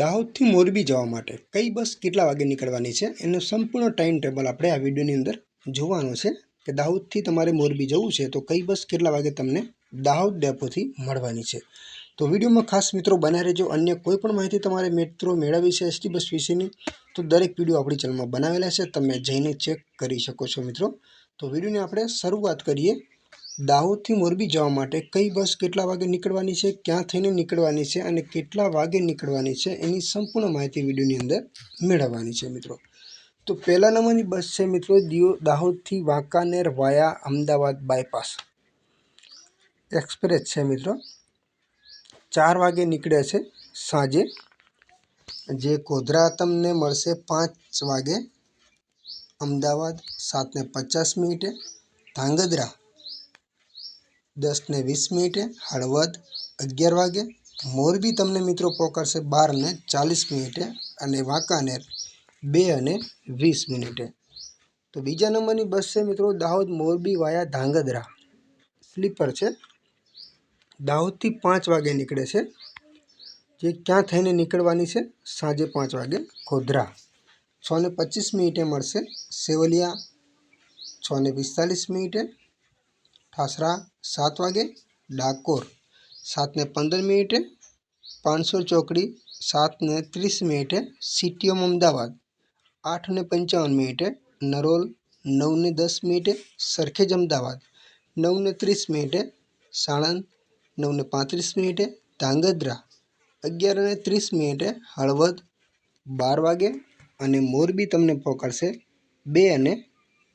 દાહોદથી મોરબી જવા માટે. કઈ બસ કેટલા વાગે નીકળવાની છે? એનું સંપૂર્ણ ટાઈમ ટેબલ આપણે આ વિડીયોની અંદર જોવાનો છે કે દાહોદથી તમારે મોરબી જવું છે તો કઈ બસ કેટલા વાગે તમને દાહોદ ડેપોથી મળવાની છે. તો વિડીયોમાં ખાસ મિત્રો બનાવી રહેજો. અન્ય કોઈ પણ માહિતી તમારે મિત્રો મેળવવી છે એસટી બસ વિશેની, તો દરેક વીડિયો આપણી ચેનલમાં બનાવેલા છે. તમે જઈને ચેક કરી શકો છો મિત્રો. તો વિડીયોની આપણે શરૂઆત કરીએ દાહોદથી મોરબી જવા માટે કઈ બસ કેટલા વાગે નીકળવાની છે, ક્યાં થઈને નીકળવાની છે અને કેટલા વાગે નીકળવાની છે એની સંપૂર્ણ માહિતી વિડીયોની અંદર મેળવવાની છે મિત્રો. તો પહેલા નંબરની બસ છે મિત્રો દિયો દાહોદથી Wankaner via Ahmedabad bypass. Express છે મિત્રો. ચાર વાગે નીકળે છે સાંજે. જે ગોધરા તમને મળશે પાંચ વાગે. અમદાવાદ સાતને પચાસ મિનિટે. ધાંગધ્રા દસને વીસ મિનિટે હળવદ અગિયાર વાગે. મોરબી તમને મિત્રો પહોંચાડશે બાર ને ચાલીસ મિનિટે અને વાંકાનેર બે અને વીસ મિનિટે. તો બીજા નંબરની બસ છે મિત્રો દાહોદ મોરબી વાયા ધાંગધ્રા. સ્લીપર છે. દાહોદથી પાંચ વાગે નીકળે છે. જે ક્યાં થઈને નીકળવાની છે? સાંજે પાંચ વાગે ગોધરા. છ ને પચીસ મિનિટે મળશે સેવલિયા. છ ને પિસ્તાલીસ મિનિટે ઠાસરા, સાત વાગે, ડાકોર. સાતને પંદર મિનિટે, પાંચસો ચોકડી, સાતને ત્રીસ મિનિટે, સિટીઓમ અમદાવાદ. આઠને પંચાવન મિનિટે, નરોલ. નવને દસ મિનિટે, સરખેજ અમદાવાદ. નવને ત્રીસ મિનિટે, સાણંદ. નવને પાંત્રીસ મિનિટે, ધાંગધ્રા. અગિયાર અને ત્રીસ મિનિટે, હળવદ. બાર વાગે અને મોરબી તમને પહોંચાડશે બે અને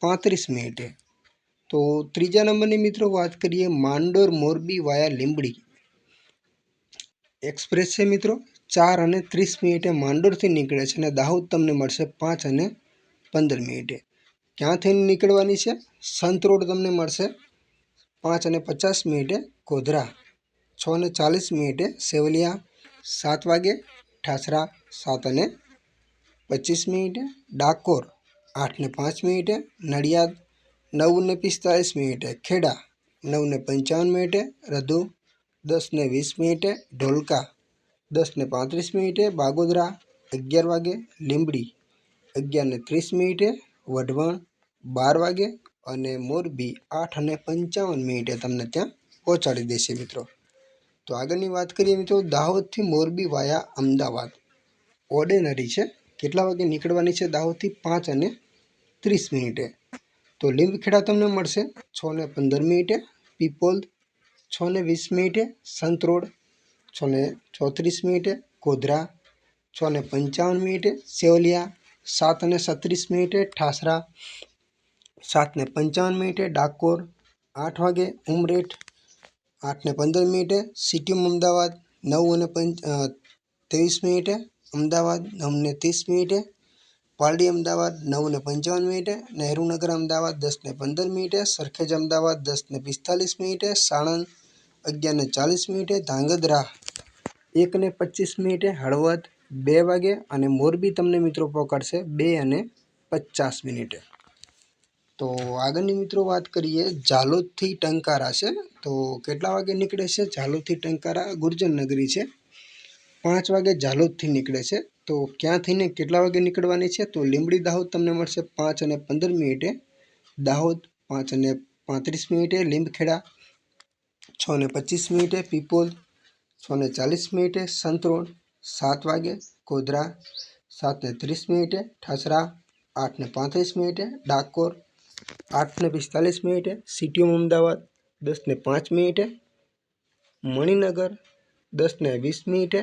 પાંત્રીસ મિનિટે. તો ત્રીજા નંબરની મિત્રો વાત કરીએ માંડોર મોરબી વાયા લીંબડી. એક્સપ્રેસ છે મિત્રો, ચાર અને ત્રીસ મિનિટે માંડોરથી નીકળે છે અને દાહોદ તમને મળશે પાંચ અને પંદર મિનિટે. ક્યાંથી નીકળવાની છે? સંત રોડ તમને મળશે પાંચ અને પચાસ મિનિટે ગોધરા, છ અને ચાલીસ મિનિટે સેવલિયા, સાત વાગે ઠાસરા, સાત અને પચીસ મિનિટે ડાકોર, આઠ ને પાંચ મિનિટે નડિયાદ નવ ને પિસ્તાલીસ મિનિટે ખેડા નવ ને પંચાવન મિનિટે રધુ દસ ને વીસ મિનિટે ઢોલકા દસ ને પાંત્રીસ મિનિટે બાગોદરા, અગિયાર વાગે લીંબડી અગિયાર ને ત્રીસ મિનિટે વઢવાણ, બાર વાગે અને મોરબી આઠ અને પંચાવન મિનિટે તમને ત્યાં પહોંચાડી દેશે મિત્રો. તો આગળની વાત કરીએ મિત્રો, દાહોદથી મોરબી વાયા અમદાવાદ. ઓર્ડિનરી છે. કેટલા વાગે નીકળવાની છે દાહોદથી? પાંચ અને ત્રીસ મિનિટે. તો લીંબખેડા તમને મળશે. છ ને પંદર મિનિટે પીપોલ, છ ને વીસ મિનિટે સંત રોડ, છ ને ચોત્રીસ મિનિટે ગોધરા, છ ને પંચાવન મિનિટે સેવલિયા, સાત અને છત્રીસ મિનિટે ઠાસરા, સાત ને પંચાવન મિનિટે ડાકોર, આઠ વાગે ઉમરેઠ, આઠ ને પંદર મિનિટે સિટીમ અમદાવાદ, નવ અને પંચ ત્રેવીસ મિનિટે અમદાવાદ, નવ ને ત્રીસ મિનિટે પાલડી અમદાવાદ નવ ને પંચાવન મિનિટે નહેરુનગર અમદાવાદ દસ ને પંદર મિનિટે સરખેજ અમદાવાદ દસ ને પિસ્તાલીસ મિનિટે સાણંદ અગિયાર ને ચાલીસ મિનિટે ધાંગધ્રા એક ને પચીસ મિનિટે હળવદ બે વાગે અને મોરબી તમને મિત્રો પકડશે બે અને પચાસ મિનિટે તો આગળની મિત્રો વાત કરીએ, ઝાલોદથી ટંકારા છે. તો કેટલા વાગે નીકળે છે? ઝાલોદથી ટંકારા ગુર્જર નગરી છે. પાંચ વાગે ઝાલોદથી નીકળે છે. તો ક્યાં થઈને કેટલા વાગે નીકળવાની છે? તો લીંબડી દાહોદ તમને મળશે પાંચ અને પંદર મિનિટે. દાહોદ પાંચ અને પાંત્રીસ મિનિટે. લીંબખેડા છ ને પચીસ મિનિટે. પીપોલ છ ને ચાલીસ મિનિટે. સંતરોણ સાત વાગે. ગોધરા સાત ને ત્રીસ મિનિટે. ઠાસરા આઠ ને પાંત્રીસ મિનિટે. ડાકોર આઠ ને પિસ્તાલીસ મિનિટે. સિટીઓમ અમદાવાદ દસ ને પાંચ મિનિટે. મણિનગર દસ ને વીસ મિનિટે.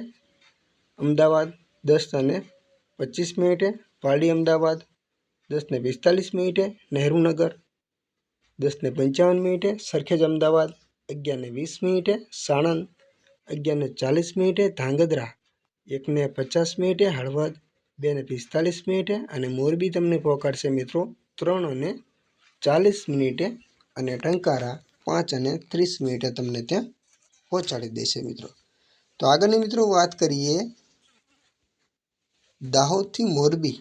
અમદાવાદ દસ અને પચીસ મિનિટે પાલડી અમદાવાદ દસ ને પિસ્તાલીસ મિનિટે નહેરુનગર દસ ને પંચાવન મિનિટે, સરખેજ અમદાવાદ અગિયાર ને વીસ મિનિટે, સાણંદ અગિયાર ને ચાલીસ મિનિટે, ધાંગધ્રા એક ને પચાસ મિનિટે, હળવદ બે ને પિસ્તાલીસ મિનિટે અને મોરબી તમને પહોંચાડશે મિત્રો ત્રણ અને ચાલીસ મિનિટે અને ટંકારા પાંચ અને ત્રીસ મિનિટે તમને ત્યાં પહોંચાડી દેશે મિત્રો. તો આગળની મિત્રો વાત કરીએ દાહોદથી મોરબી.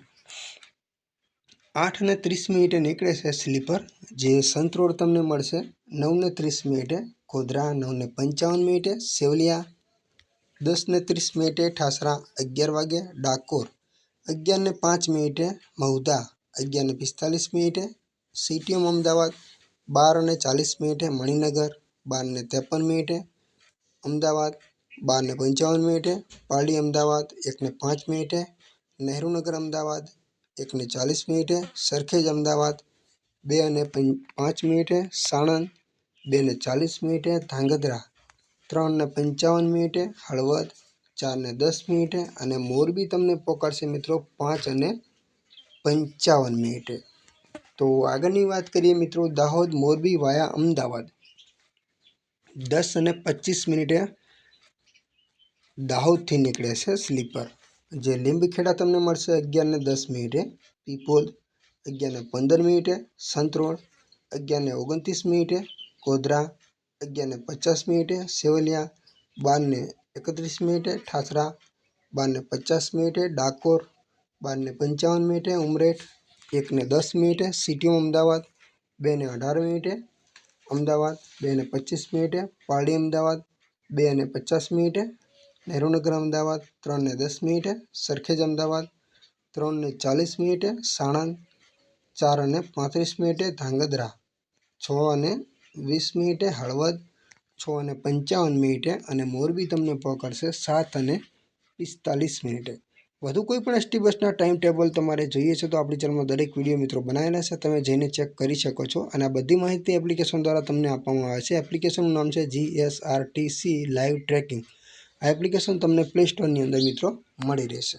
આઠ ને ત્રીસ મિનિટે નીકળે છે સ્લીપર, જે સંત રોડ તમને મળશે. નવ ને ત્રીસ મિનિટે ગોધરા, નવ ને પંચાવન મિનિટે સેવલિયા, દસ ને ત્રીસ મિનિટે ઠાસરા, અગિયાર વાગે ડાકોર, અગિયાર ને પાંચ મિનિટે મહુધા, અગિયાર ને પિસ્તાલીસ મિનિટે સીટીએમ અમદાવાદ, બાર અને ચાલીસ મિનિટે મણિનગર, બાર ને ત્રેપન મિનિટે અમદાવાદ, બાર ને પંચાવન મિનિટે પારડી અમદાવાદ, એક ને પાંચ મિનિટે નહેરુનગર અમદાવાદ, એકને ચાલીસ મિનિટે સરખેજ અમદાવાદ બે અને પાંચ મિનિટે સાણંદ બે ને ચાલીસ મિનિટે ધાંગધ્રા ત્રણ ને પંચાવન મિનિટે હળવદ ચાર ને દસ મિનિટે અને મોરબી તમને પોકારશે મિત્રો પાંચ અને પંચાવન મિનિટે. તો આગળની વાત કરીએ મિત્રો દાહોદ મોરબી વાયા અમદાવાદ. દસ અને પચીસ મિનિટે દાહોદથી નીકળે છે સ્લીપર. જે લીંબખેડા તમને મળશે અગિયારને દસ મિનિટે, પીપોલ અગિયારને પંદર મિનિટે સંતરોડ અગિયારને ઓગણત્રીસ મિનિટે, ગોધરા અગિયારને પચાસ મિનિટે, સેવલિયા બારને એકત્રીસ મિનિટે, ઠાસરા બારને પચાસ મિનિટે, ડાકોર બારને પંચાવન મિનિટે, ઉમરેઠ એકને દસ મિનિટે સિટીઓ અમદાવાદ બેને અઢાર મિનિટે, અમદાવાદ બેને પચીસ મિનિટે, પારડી અમદાવાદ બે અને પચાસ મિનિટે નહેરુનગર અમદાવાદ ત્રણ ને દસ મિનિટે. સરખેજ અમદાવાદ ત્રણ ને ચાલીસ મિનિટે. સાણંદ ચાર અને પાંત્રીસ મિનિટે. ધાંગધ્રા છ અને વીસ મિનિટે. હળવદ છ અને પંચાવન મિનિટે. અને મોરબી તમને પકડશે સાત અને પિસ્તાલીસ મિનિટે. વધુ કોઈ પણ એસટી બસના ટાઈમ ટેબલ તમારે જોઈએ છે તો આપણી ચેનલમાં દરેક વીડિયો મિત્રો બનાવેલા છે. તમે જઈને ચેક કરી શકો છો. અને આ બધી માહિતી એપ્લિકેશન દ્વારા તમને આપવામાં આવે છે. એપ્લિકેશનનું નામ છે G S R T C live tracking. આ એપ્લિકેશન તમને પ્લે સ્ટોરની અંદર મિત્રો મળી રહેશે.